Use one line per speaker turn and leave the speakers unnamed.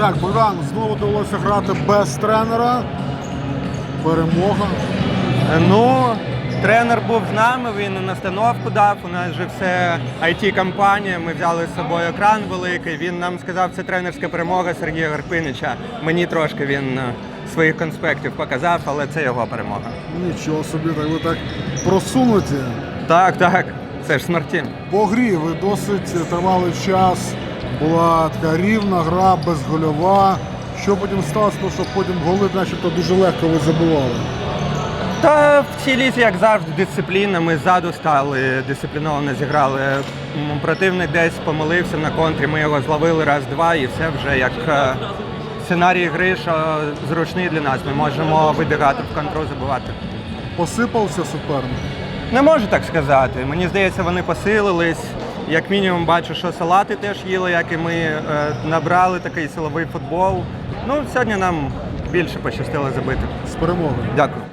Так, Богдан, знову довелося грати без тренера. Перемога.
Ну, тренер був з нами, він настановку дав. У нас же все IT-компанія. Ми взяли з собою екран великий. Він нам сказав, це тренерська перемога Сергія Гарпинича. Мені трошки він е, своїх конспектів показав, але це його перемога.
Нічого собі, так ви так просунуті.
Так, так, це ж смертін.
По грі ви досить тривалий час. Була така рівна гра, безгольова. Що потім сталося, тому що потім голи начебто дуже легко ви забивали.
Та в цій лізі, як завжди, дисципліна. Ми ззаду стали, дисципліновано зіграли. Противник десь помилився на контрі, ми його зловили раз-два і все вже як е, сценарій гри, що зручний для нас. Ми можемо вибігати в контру, забивати.
Посипався суперник.
Не можу так сказати. Мені здається, вони посилились. Як мінімум, бачу, що салати теж їли, як і ми е, набрали такий силовий футбол. Ну, сьогодні нам більше пощастило забити.
З перемогою.
Дякую.